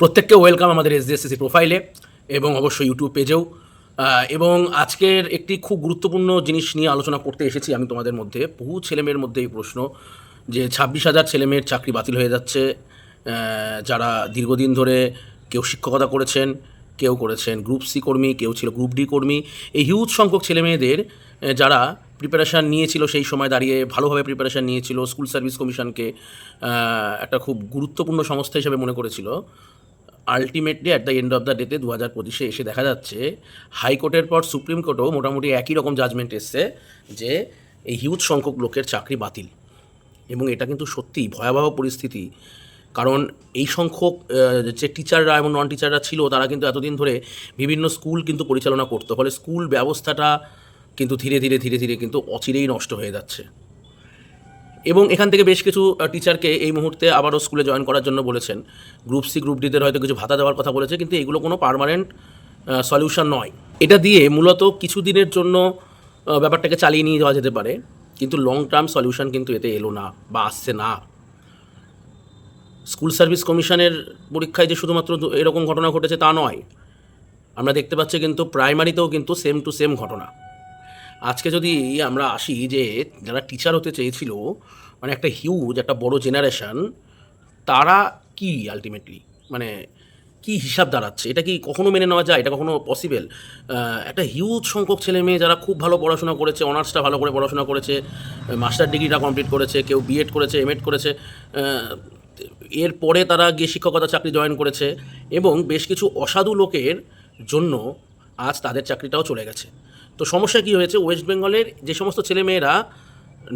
প্রত্যেককে ওয়েলকাম আমাদের এসডিএসসি প্রোফাইলে এবং অবশ্যই ইউটিউব পেজেও। এবং আজকের একটি খুব গুরুত্বপূর্ণ জিনিস নিয়ে আলোচনা করতে এসেছি আমি তোমাদের মধ্যে। বহু ছেলেমেয়ের মধ্যে এই প্রশ্ন যে ছাব্বিশ হাজার ছেলেমেয়ের চাকরি বাতিল হয়ে যাচ্ছে যারা দীর্ঘদিন ধরে কেউ শিক্ষকতা করেছেন, কেউ করেছেন গ্রুপ সি কর্মী, কেউ ছিল গ্রুপ ডি কর্মী। এই হিউজ সংখ্যক ছেলেমেয়েদের যারা প্রিপারেশান নিয়েছিল সেই সময় দাঁড়িয়ে, ভালোভাবে প্রিপারেশান নিয়েছিল স্কুল সার্ভিস কমিশনকে একটা খুব গুরুত্বপূর্ণ সংস্থা হিসেবে মনে করেছিল। Ultimately at the end of the ডেতে দু হাজার পঁচিশে এসে দেখা যাচ্ছে, হাইকোর্টের পর সুপ্রিম কোর্টও মোটামুটি একই রকম জাজমেন্ট এসছে যে এই হিউজ সংখ্যক লোকের চাকরি বাতিল। এবং এটা কিন্তু সত্যিই ভয়াবহ পরিস্থিতি। কারণ এই সংখ্যক যে টিচাররা এবং নন টিচাররা ছিল, তারা কিন্তু এতদিন ধরে বিভিন্ন স্কুল কিন্তু পরিচালনা করতো। ফলে স্কুল ব্যবস্থাটা কিন্তু ধীরে ধীরে ধীরে ধীরে কিন্তু অচিরেই নষ্ট হয়ে যাচ্ছে। এবং এখান থেকে বেশ কিছু টিচারকে এই মুহূর্তে আবারও স্কুলে জয়েন করার জন্য বলেছেন। গ্রুপ সি গ্রুপ ডিদের হয়তো কিছু ভাতা দেওয়ার কথা বলেছে, কিন্তু এগুলো কোনো পার্মানেন্ট সলিউশন নয়। এটা দিয়ে মূলত কিছু দিনের জন্য ব্যাপারটাকে চালিয়ে নিয়ে যাওয়া যেতে পারে, কিন্তু লং টার্ম সলিউশন কিন্তু এতে এলো না বা আসছে না। স্কুল সার্ভিস কমিশনের পরীক্ষায় যে শুধুমাত্র এরকম ঘটনা ঘটেছে তা নয়। আমরা দেখতে পাচ্ছি কিন্তু প্রাইমারিতেও কিন্তু সেম টু সেম ঘটনা। আজকে যদি আমরা আসি যে যারা টিচার হতে চেয়েছিল মানে একটা হিউজ একটা বড় জেনারেশন তারা কি আলটিমেটলি মানে কি হিসাব দাঁড়াচ্ছে? এটা কি কখনো মেনে নেওয়া যায়? এটা কখনো পসিবল একটা হিউজ সংখ্যক ছেলে মেয়ে যারা খুব ভালো পড়াশোনা করেছে অনার্সটা ভালো করে পড়াশোনা করেছে মাস্টার ডিগ্রিটা কমপ্লিট করেছে কেউ বিএড করেছে এমএড করেছে আহ, এরপরে তারা গিয়ে শিক্ষকতা চাকরি জয়েন করেছে এবং বেশ কিছু অসাধু লোকের জন্য আজ তাদের চাকরিটাও চলে গেছে। তো সমস্যা কী হয়েছে? ওয়েস্ট বেঙ্গলের যে সমস্ত ছেলেমেয়েরা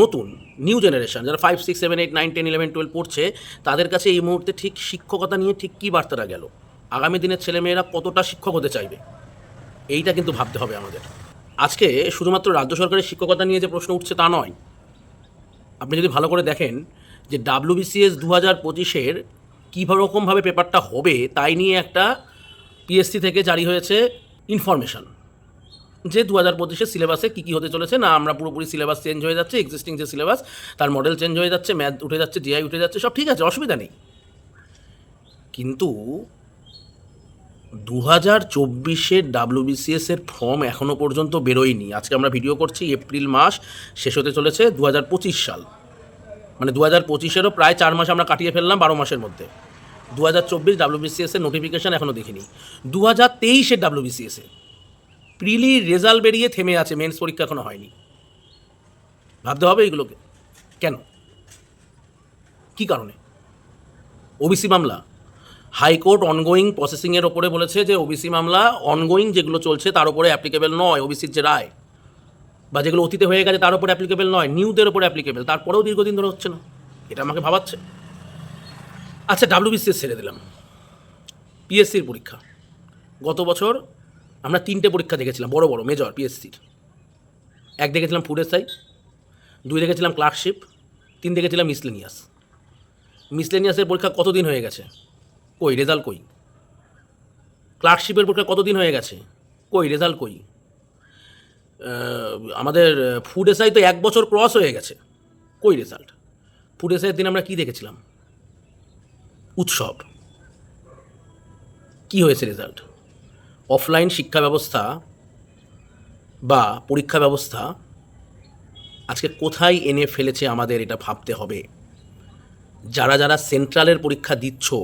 নতুন নিউ জেনারেশন যারা five six seven eight nine ten eleven twelve পড়ছে, তাদের কাছে এই মুহূর্তে ঠিক শিক্ষকতা নিয়ে ঠিক কী বার্তাটা গেল? আগামী দিনের ছেলেমেয়েরা কতটা শিক্ষক হতে চাইবে? এইটা কিন্তু ভাবতে হবে আমাদের। আজকে শুধুমাত্র রাজ্য সরকারের শিক্ষকতা নিয়ে যে প্রশ্ন উঠছে তা নয়। আপনি যদি ভালো করে দেখেন যে ডাব্লিউবিসিএস দু হাজার পঁচিশের কীভাবে রকমভাবে পেপারটা হবে, তাই নিয়ে একটা পিএসসি থেকে জারি হয়েছে ইনফরমেশন যে দু হাজার পঁচিশের সিলেবাসে কী কী হতে চলেছে, না আমরা পুরোপুরি সিলেবাস চেঞ্জ হয়ে যাচ্ছে এক্সিস্টিং যে সিলেবাস, তার মডেল চেঞ্জ হয়ে যাচ্ছে ম্যাথ উঠে যাচ্ছে জিআই উঠে যাচ্ছে, সব ঠিক আছে, অসুবিধা নেই। কিন্তু দু হাজার চব্বিশের ডাব্লিউবিসিএস এর ফর্ম এখনও পর্যন্ত বেরোয়নি। আজকে আমরা ভিডিও করছি এপ্রিল মাস শেষ হতে চলেছে দু হাজার পঁচিশ সাল। মানে দু হাজার পঁচিশেরও প্রায় চার মাস আমরা কাটিয়ে ফেললাম বারো মাসের মধ্যে। দু হাজার চব্বিশ ডাব্লিউবিসিএস এর নোটিফিকেশান এখনও দেখিনি। দু হাজার তেইশের ডাব্লিউবিসিএস এ প্রিলি রেজাল্ট বেরিয়ে থেমে আছে, মেন্স পরীক্ষা এখনও হয়নি। ভাবতে হবে এগুলোকে। কেন? কি কারণে? ওবিসি মামলা। হাইকোর্ট অনগোয়িং প্রসেসিংয়ের ওপরে বলেছে যে, ওবিসি মামলা অনগোয়িং যেগুলো চলছে তার উপরে অ্যাপ্লিকেবল নয়, ওবিসির যে রায়। বা যেগুলো অতীতে হয়ে গেছে তার উপরে অ্যাপ্লিকেবল নয় নিউদের উপরে অ্যাপ্লিকেবল তারপরেও দীর্ঘদিন ধরে হচ্ছে না। এটা আমাকে ভাবাচ্ছে। আচ্ছা ডাব্লিউবিসিএস ছেড়ে দিলাম। পিএসসির পরীক্ষা। গত বছর আমরা তিনটে পরীক্ষা দেখেছিলাম, বড় বড় মেজর পিএসসির এক দেখেছিলাম ফুড এসআই দুই দেখেছিলাম ক্লার্কশিপ তিন দেখেছিলাম মিসলেনিয়াস মিসলেনিয়াসের পরীক্ষা কতদিন হয়ে গেছে? কই রেজাল্ট কই? ক্লার্কশিপের পরীক্ষা কতদিন হয়ে গেছে? কই রেজাল্ট কই? আমাদের ফুড এসআই তো এক বছর ক্রস হয়ে গেছে। কই রেজাল্ট ফুড এসআইয়ের দিন আমরা কী দেখেছিলাম? উৎসব। কি হয়েছে রেজাল্ট অফলাইন শিক্ষা ব্যবস্থা বা পরীক্ষা ব্যবস্থা আজকে কোথায় এনে ফেলেছে আমাদের এটা ভাবতে হবে। যারা যারা সেন্ট্রালের পরীক্ষা দিচ্ছ,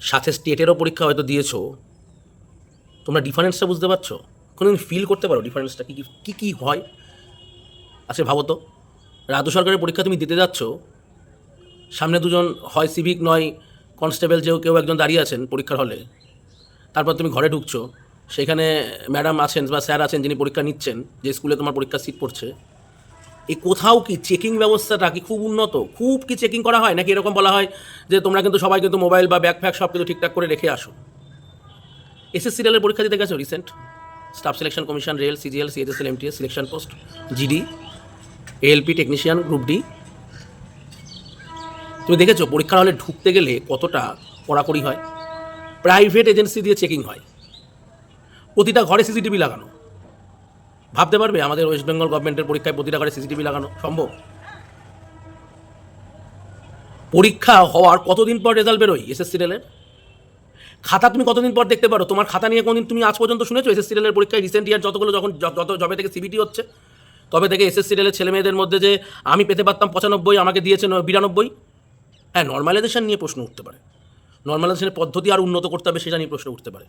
সাথে স্টেটেরও পরীক্ষা হয়তো দিয়েছ, তোমরা ডিফারেন্সটা বুঝতে পারছ? কোনোদিন ফিল করতে পারো ডিফারেন্সটা কী, কী- কী হয়? আচ্ছা ভাবো তো। রাজ্য সরকারের পরীক্ষা তুমি দিতে যাচ্ছ, সামনে দুজন, হয় সিভিক নয় কনস্টেবল যেও কেউ একজন দাঁড়িয়ে আছেন পরীক্ষার হলে তারপর তুমি ঘরে ঢুকছো, সেখানে ম্যাডাম আছেন বা স্যার আছেন যিনি পরীক্ষা নিচ্ছেন, যে স্কুলে তোমার পরীক্ষার সিট পড়ছে এই কোথাও কি চেকিং ব্যবস্থাটা কি খুব উন্নত? খুব কি চেকিং করা হয়? নাকি এরকম বলা হয় যে তোমরা কিন্তু সবাই কিন্তু মোবাইল বা ব্যাগ ফ্যাগ সব কিন্তু ঠিকঠাক করে রেখে আসো? এসএসসি রেলের পরীক্ষা দিতে গেছো recent staff selection commission rail CGL CHSL MTS selection post GD ALP technician group D তুমি দেখেছ, পরীক্ষার হলে ঢুকতে গেলে কতটা কড়াকড়ি হয়? প্রাইভেট এজেন্সি দিয়ে চেকিং হয়। প্রতিটা ঘরে সিসিটিভি লাগানো। ভাবতে পারবে আমাদের ওয়েস্ট বেঙ্গল গভর্নমেন্টের পরীক্ষায় প্রতিটা ঘরে সিসিটিভি লাগানো সম্ভব? পরীক্ষা হওয়ার কতদিন পর রেজাল্ট বেরোয় এসএসসি রেলের? খাতা তুমি কতদিন পর দেখতে পারো? তোমার খাতা নিয়ে কোনদিন তুমি আজ পর্যন্ত শুনেছো? এসএসসি রেলের পরীক্ষায় রিসেন্ট ইয়ার যতগুলো যখন যত যবে থেকে সিবিটি হচ্ছে, তবে থেকে এসএসসি রেলের ছেলে মেয়েদের মধ্যে যে আমি পেতে পারতাম পঁচানব্বই, আমাকে দিয়েছে বিরানব্বই হ্যাঁ নর্মালাইজেশন নিয়ে প্রশ্ন উঠতে পারে। নর্মালাইজেশনের পদ্ধতি আর উন্নত করতে হবে সেটা নিয়ে প্রশ্ন উঠতে পারে।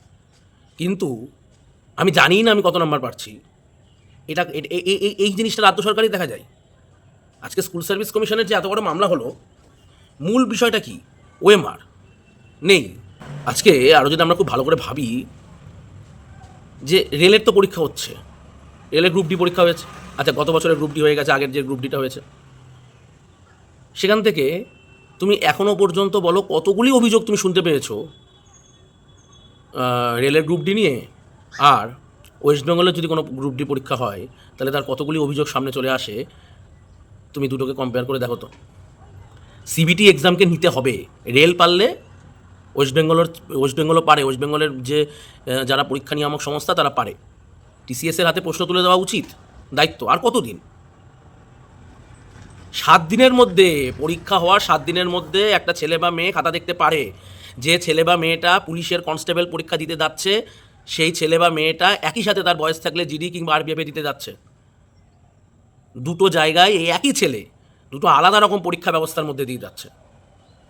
কিন্তু আমি জানি না আমি কত নাম্বার পাচ্ছি এটা এই জিনিসটা রাজ্য সরকারই দেখা যায়। আজকে স্কুল সার্ভিস কমিশনের যে এত বড় মামলা হলো, মূল বিষয়টা কি? ওএমআর নেই। আজকে আরও যদি আমরা খুব ভালো করে ভাবি, যে রেলের তো পরীক্ষা হচ্ছে। রেলের গ্রুপ ডি পরীক্ষা হয়েছে। আচ্ছা গত বছরের গ্রুপ ডি হয়ে গেছে, আগের যে গ্রুপ ডিটা হয়েছে। সেখান থেকে তুমি এখনও পর্যন্ত বলো কতগুলি অভিযোগ তুমি শুনতে পেয়েছ? রেলের গ্রুপ ডি নিয়ে? আর ওয়েস্ট বেঙ্গলের যদি কোনো গ্রুপ ডি পরীক্ষা হয়, তাহলে তার কতগুলি অভিযোগ সামনে চলে আসে? তুমি দুটোকে কম্পেয়ার করে দেখো তো। সিবিটি এক্সামকে নিতে হবে। রেল পারলে ওয়েস্ট বেঙ্গলের ওয়েস্ট বেঙ্গলও পারে। ওয়েস্ট বেঙ্গলের যে যারা পরীক্ষা নিয়ামক সংস্থা, তারা পারে। টিসিএসের হাতে প্রশ্ন তুলে দেওয়া উচিত। দায়িত্ব। আর কতদিন? সাত দিনের মধ্যে, পরীক্ষা হওয়ার সাত দিনের মধ্যে একটা ছেলে বা মেয়ে খাতা দেখতে পারে। যে ছেলে বা মেয়েটা পুলিশের কনস্টেবল পরীক্ষা দিতে যাচ্ছে, সেই ছেলে বা মেয়েটা একই সাথে তার বয়স থাকলে জিডি কিংবা আরবিএফে দিতে যাচ্ছে। দুটো জায়গায় এই একই ছেলে দুটো আলাদা রকম পরীক্ষা ব্যবস্থার মধ্যে দিয়ে যাচ্ছে।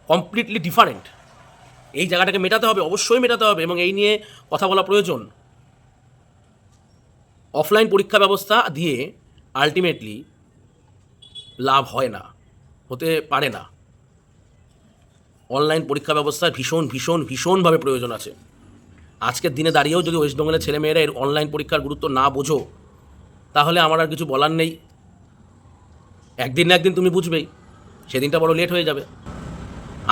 কমপ্লিটলি ডিফারেন্ট এই জায়গাটাকে মেটাতে হবে, অবশ্যই মেটাতে হবে এবং এই নিয়ে কথা বলা প্রয়োজন। অফলাইন পরীক্ষা ব্যবস্থা দিয়ে আলটিমেটলি লাভ হয় না, হতে পারে না। অনলাইন পরীক্ষা ব্যবস্থার ভীষণ ভীষণ, ভীষণভাবে প্রয়োজন আছে। আজকের দিনে দাঁড়িয়েও যদি ওয়েস্ট বেঙ্গলের ছেলেমেয়েরা এর অনলাইন পরীক্ষার গুরুত্ব না বোঝো, তাহলে আমার আর কিছু বলার নেই। একদিন না একদিন তুমি বুঝবেই, সেদিনটা বড় লেট হয়ে যাবে।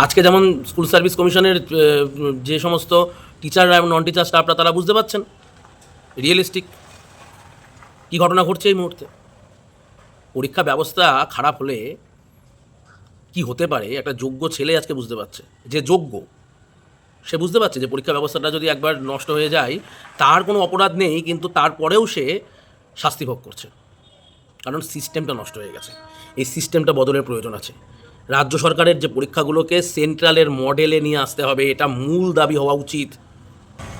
আজকে যেমন স্কুল সার্ভিস কমিশনের যে সমস্ত টিচাররা এবং নন টিচার স্টাফরা তারা বুঝতে পারছেন। রিয়েলিস্টিক কী ঘটনা ঘটছে এই মুহূর্তে? পরীক্ষা ব্যবস্থা খারাপ হলে কি হতে পারে? একটা যোগ্য ছেলে আজকে বুঝতে পারছে। যে যোগ্য, সে বুঝতে পারছে যে পরীক্ষা ব্যবস্থাটা যদি একবার নষ্ট হয়ে যায়, তার কোনো অপরাধ নেই, কিন্তু তারপরেও সে শাস্তি ভোগ করছে। কারণ সিস্টেমটা নষ্ট হয়ে গেছে। এই সিস্টেমটা বদলের প্রয়োজন আছে। রাজ্য সরকারের যে পরীক্ষাগুলোকে সেন্ট্রালের মডেলে নিয়ে আসতে হবে, এটা মূল দাবি হওয়া উচিত।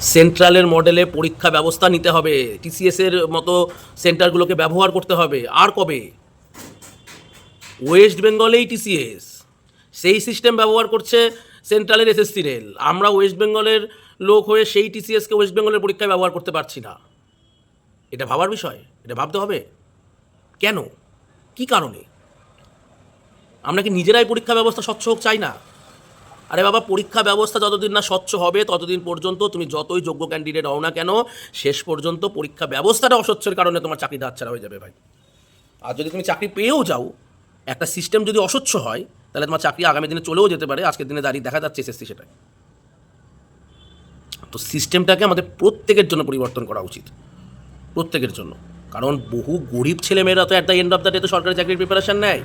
সেন্ট্রালের মডেলে পরীক্ষা ব্যবস্থা নিতে হবে। টিসিএস এর মতো সেন্টারগুলোকে ব্যবহার করতে হবে। আর কবে? ওয়েস্ট বেঙ্গলেই টিসিএস। সেই সিস্টেম ব্যবহার করছে সেন্ট্রালের এসএসসি রেল। আমরা ওয়েস্ট বেঙ্গলের লোক হয়ে সেই টিসিএসকে ওয়েস্ট বেঙ্গলের পরীক্ষায় ব্যবহার করতে পারছি না। এটা ভাবার বিষয়? এটা ভাবতে হবে? কেন? কি কারণে? আমরা কি নিজেরাই পরীক্ষা ব্যবস্থা স্বচ্ছ হোক চাই না? আরে বাবা, পরীক্ষা ব্যবস্থা যতদিন না স্বচ্ছ হবে, ততদিন পর্যন্ত তুমি যতই যোগ্য ক্যান্ডিডেট হও না কেন, শেষ পর্যন্ত পরীক্ষা ব্যবস্থাটা অস্বচ্ছের কারণে তোমার চাকরিটা হাতছাড়া হয়ে যাবে ভাই। আর যদি তুমি চাকরি পেয়েও যাও, একটা সিস্টেম যদি অস্বচ্ছ হয়, তাহলে তোমার চাকরি আগামী দিনে চলেও যেতে পারে, আজকের দিনে দাঁড়িয়ে দেখা যাচ্ছে এসএসসি সেটাই তো সিস্টেমটাকে আমাদের প্রত্যেকের জন্য পরিবর্তন করা উচিত। প্রত্যেকের জন্য। কারণ বহু গরিব ছেলেমেয়েরা তো at the end of the day তো সরকারি চাকরির প্রিপারেশান নেয়।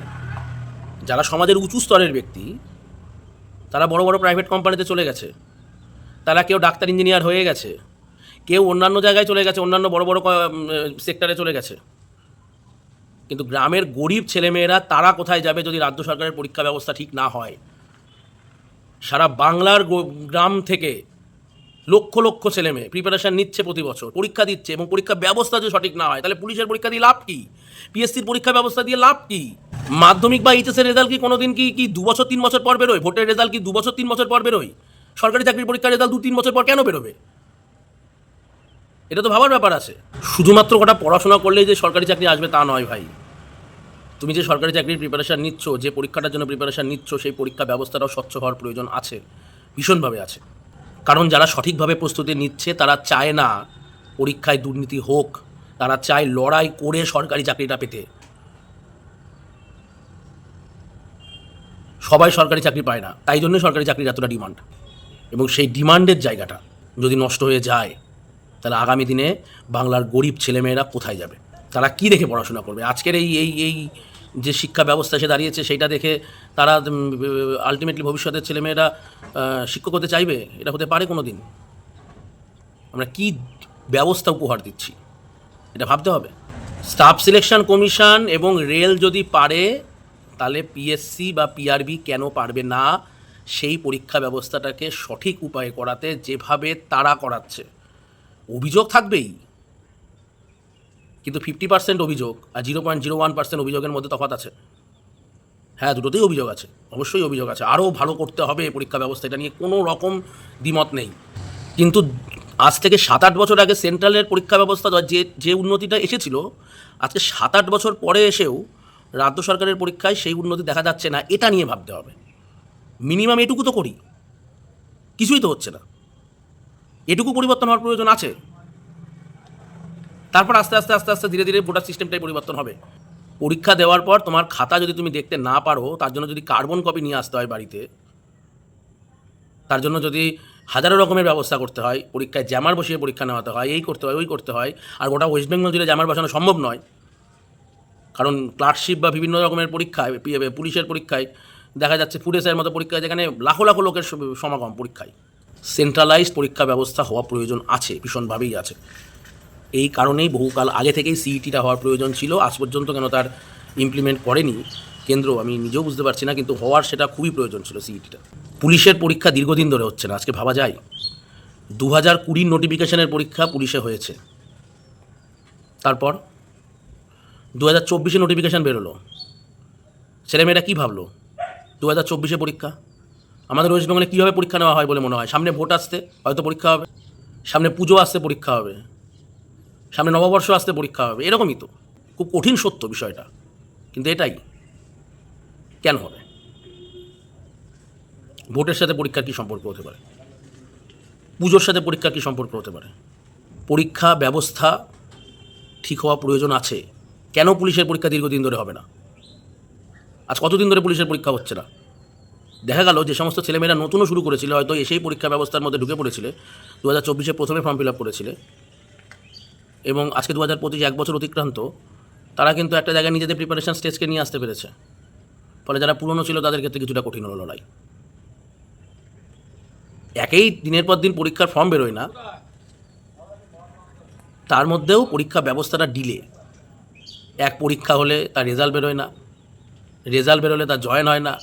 যারা সমাজের উঁচু স্তরের ব্যক্তি তারা বড় বড় প্রাইভেট কোম্পানিতে চলে গেছে। তারা কেউ ডাক্তার ইঞ্জিনিয়ার হয়ে গেছে। কেউ অন্যান্য জায়গায় চলে গেছে, অন্যান্য বড় বড় সেক্টরে চলে গেছে। কিন্তু গ্রামের গরিব ছেলেমেয়েরা, তারা কোথায় যাবে যদি রাজ্য সরকারের পরীক্ষা ব্যবস্থা ঠিক না হয়? সারা বাংলার গ্রাম থেকে লক্ষ লক্ষ ছেলে মেয়ে প্রিপারেশন নিচ্ছে প্রতি বছর, পরীক্ষা দিচ্ছে এবং পরীক্ষা ব্যবস্থা যদি সঠিক না হয়, তাহলে পুলিশের পরীক্ষা দিয়ে লাভ কী? পিএসসির পরীক্ষা ব্যবস্থা দিয়ে লাভ কি? মাধ্যমিক বা এইচএস এর রেজাল্ট কি কোনোদিন কি কি দু বছর, তিন বছর পর বেরোয়? ভোটের রেজাল্ট কি দু বছর, তিন বছর পর বেরোয়? সরকারি চাকরির পরীক্ষার রেজাল্ট দু, তিন বছর পর কেন বেরোবে? এটা তো ভাবার ব্যাপার আছে। শুধুমাত্র কটা পড়াশোনা করলেই যে সরকারি চাকরি আসবে তা নয় ভাই। তুমি যে সরকারি চাকরির প্রিপারেশান নিচ্ছ, যে পরীক্ষাটার জন্য প্রিপারেশান নিচ্ছ, সেই পরীক্ষা ব্যবস্থাটাও স্বচ্ছ হওয়ার প্রয়োজন আছে, ভীষণভাবে আছে। কারণ যারা সঠিকভাবে প্রস্তুতি নিচ্ছে, তারা চায় না পরীক্ষায় দুর্নীতি হোক, তারা চায় লড়াই করে সরকারি চাকরিটা পেতে। সবাই সরকারি চাকরি পায় না, তাই জন্য সরকারি চাকরির এতটা ডিমান্ড এবং সেই ডিমান্ডের জায়গাটা যদি নষ্ট হয়ে যায়, তাহলে আগামী দিনে বাংলার গরিব ছেলেমেয়েরা কোথায় যাবে? তারা কি দেখে পড়াশোনা করবে? আজকের এই এই এই যে শিক্ষা ব্যবস্থা এসে দাঁড়িয়েছে, সেইটা দেখে তারা আলটিমেটলি ভবিষ্যতের ছেলেমেয়েরা শিক্ষক হতে চাইবে? এটা হতে পারে কোনো দিন আমরা কি ব্যবস্থা উপহার দিচ্ছি? এটা ভাবতে হবে। স্টাফ সিলেকশন কমিশন এবং রেল যদি পারে তাহলে পিএসসি বা পিআরবি কেন পারবে না? সেই পরীক্ষা ব্যবস্থাটাকে সঠিক উপায়ে করাতে যেভাবে তারা করাচ্ছে। অভিযোগ থাকবেই। কিন্তু ফিফটি পার্সেন্ট অভিযোগ আর zero point zero one percent অভিযোগের মধ্যে তফাৎ আছে। হ্যাঁ দুটোতেই অভিযোগ আছে। অবশ্যই অভিযোগ আছে। আরও ভালো করতে হবে পরীক্ষা ব্যবস্থা। এটা নিয়ে কোনো রকম দ্বিমত নেই। কিন্তু আজ থেকে সাত আট বছর আগে সেন্ট্রালের পরীক্ষা ব্যবস্থা যে যে উন্নতিটা এসেছিল, আজকে সাত আট বছর পরে এসেও রাজ্য সরকারের পরীক্ষায় সেই উন্নতি দেখা যাচ্ছে না, এটা নিয়ে ভাবতে হবে। মিনিমাম এটুকু তো করি। কিছুই তো হচ্ছে না। এটুকু পরিবর্তন হওয়ার প্রয়োজন আছে। তারপর আস্তে আস্তে আস্তে আস্তে ধীরে ধীরে ভোটার সিস্টেমটাই পরিবর্তন হবে। পরীক্ষা দেওয়ার পর তোমার খাতা যদি তুমি দেখতে না পারো, তার জন্য যদি কার্বন কপি নিয়ে আসতে হয় বাড়িতে, তার জন্য যদি হাজারো রকমের ব্যবস্থা করতে হয়, পরীক্ষায় জ্যামার বসিয়ে পরীক্ষা নেওয়াতে হয়, এই করতে হয়, ওই করতে হয়, আর গোটা ওয়েস্ট বেঙ্গল জুড়ে জ্যামার বসানো সম্ভব নয় কারণ ক্লার্কশিপ বা বিভিন্ন রকমের পরীক্ষায় পুলিশের পরীক্ষায় দেখা যাচ্ছে ফুডেসের মতো পরীক্ষায় যেখানে লাখো লাখো লোকের সমাগম পরীক্ষায়। সেন্ট্রালাইজড পরীক্ষা ব্যবস্থা হওয়া প্রয়োজন আছে, ভীষণভাবেই আছে। এই কারণেই বহুকাল আগে থেকেই সিইটিটা হওয়ার প্রয়োজন ছিল, আজ পর্যন্ত কেন তার ইমপ্লিমেন্ট করেনি কেন্দ্র আমি নিজেও বুঝতে পারছি না, কিন্তু হওয়ার সেটা খুবই প্রয়োজন ছিল সিইটিটা পুলিশের পরীক্ষা দীর্ঘদিন ধরে হচ্ছে না, আজকে ভাবা যায়। দু হাজার কুড়ির নোটিফিকেশনের পরীক্ষা পুলিশে হয়েছে। তারপর দু হাজার চব্বিশে নোটিফিকেশান বেরোলো। ছেলেমেয়েরা কী ভাবলো? দু হাজার চব্বিশে পরীক্ষা? আমাদের ওয়েস্ট বেঙ্গলে কীভাবে পরীক্ষা নেওয়া হয় বলে মনে হয়? সামনে ভোট আসতে হয়তো পরীক্ষা হবে। সামনে পুজো আসতে পরীক্ষা হবে। সামনে নববর্ষ আসতে পরীক্ষা হবে। এরকমই তো। খুব কঠিন সত্য বিষয়টা। কিন্তু এটাই। কেন হবে? ভোটের সাথে পরীক্ষার কী সম্পর্ক হতে পারে? পুজোর সাথে পরীক্ষার কী সম্পর্ক হতে পারে? পরীক্ষা ব্যবস্থা ঠিক হওয়া প্রয়োজন আছে? কেন পুলিশের পরীক্ষা দীর্ঘদিন ধরে হবে না? আজ কতদিন ধরে পুলিশের পরীক্ষা হচ্ছে না? দেখা গেল যে সমস্ত ছেলেমেয়েরা নতুনও শুরু করেছিল, হয়তো এসেই পরীক্ষা ব্যবস্থার মধ্যে ঢুকে পড়েছিলে। দু হাজার চব্বিশে প্রথমে ফর্ম ফিল আপ করেছিলে। এবং আজকে দু হাজার পঁচিশ এক বছর অতিক্রান্ত, তারা কিন্তু একটা জায়গায় নিজেদের প্রিপারেশান স্টেজকে নিয়ে আসতে পেরেছে। ফলে যারা পুরনো ছিল, তাদের ক্ষেত্রে কিছুটা কঠিন হলো লড়াই। একেই দিনের পর দিন পরীক্ষার ফর্ম বেরোয় না, তার মধ্যেও পরীক্ষা ব্যবস্থাটা ডিলে এক পরীক্ষা হলে তার রেজাল্ট বেরোয় না, রেজাল্ট বেরোলে তার জয়েন হয় না।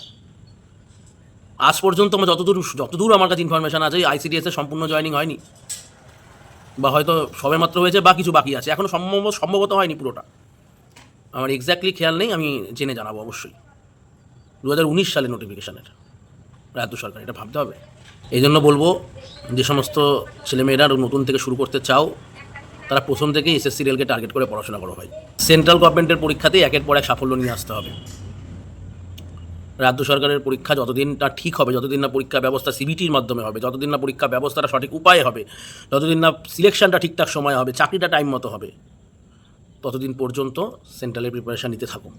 আজ পর্যন্ত আমার যতদূর যতদূর আমার কাছে ইনফরমেশান আছে আইসিডিএস সম্পূর্ণ জয়েনিং হয়নি। বা হয়তো সবে মাত্র হয়েছে বা কিছু বাকি আছে। এখনও সম্ভব, সম্ভবত হয়নি পুরোটা। আমার এক্স্যাক্টলি খেয়াল নেই, আমি জেনে জানাব অবশ্যই। দু হাজার উনিশ সালে নোটিফিকেশানের রাজ্য সরকার, এটা ভাবতে হবে। এই জন্য বলব, যে সমস্ত ছেলেমেয়েরা নতুন থেকে শুরু করতে চাও তারা প্রথম থেকেই এসএসসি রেলকে টার্গেট করে পড়াশোনা করা হয়। সেন্ট্রাল গভর্নমেন্টের পরীক্ষাতেই একের পর এক সাফল্য নিয়ে আসতে হবে। রাজ্য সরকারের পরীক্ষা যতদিন না ঠিক হবে, যতদিন না পরীক্ষা ব্যবস্থা সিবিটির মাধ্যমে হবে, যতদিন না পরীক্ষা ব্যবস্থাটা সঠিক উপায়ে হবে, যতদিন না সিলেকশনটা ঠিকঠাক সময় হবে, চাকরিটা টাইম মতো হবে, ততদিন পর্যন্ত সেন্ট্রালের প্রিপারেশান নিতে থাকুন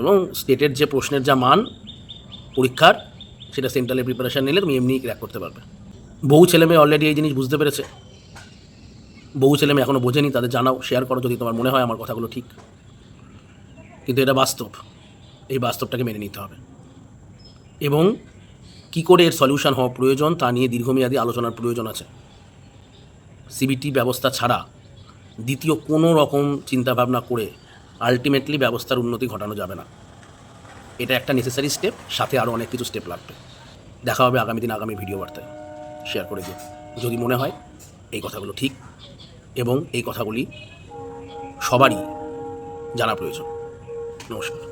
এবং স্টেটের যে প্রশ্নের যা মান, পরীক্ষার, সেটা সেন্ট্রালের প্রিপারেশান নিলে তুমি এমনিই ক্র্যাক করতে পারবে। বহু ছেলেমেয়ে অলরেডি এই জিনিস বুঝতে পেরেছে? বহু ছেলেমেয়ে এখনও বোঝেনি, তাদের জানাও শেয়ার করো যদি তোমার মনে হয় আমার কথাগুলো ঠিক। কিন্তু এটা বাস্তব। এই বাস্তবটাকে মেনে নিতে হবে। এবং কি করে এর সলিউশন হওয়া প্রয়োজন তা নিয়ে দীর্ঘমেয়াদী আলোচনার প্রয়োজন আছে। সিবিটি ব্যবস্থা ছাড়া দ্বিতীয় কোনো রকম চিন্তাভাবনা করে আলটিমেটলি ব্যবস্থার উন্নতি ঘটানো যাবে না। এটা একটা নেসেসারি স্টেপ সাথে আরও অনেক কিছু স্টেপ লাগবে। দেখা হবে আগামী দিন আগামী ভিডিও বার্তায়। শেয়ার করে দিও। যদি মনে হয় এই কথাগুলো ঠিক এবং এই কথাগুলি সবারই জানা প্রয়োজন। নমস্কার।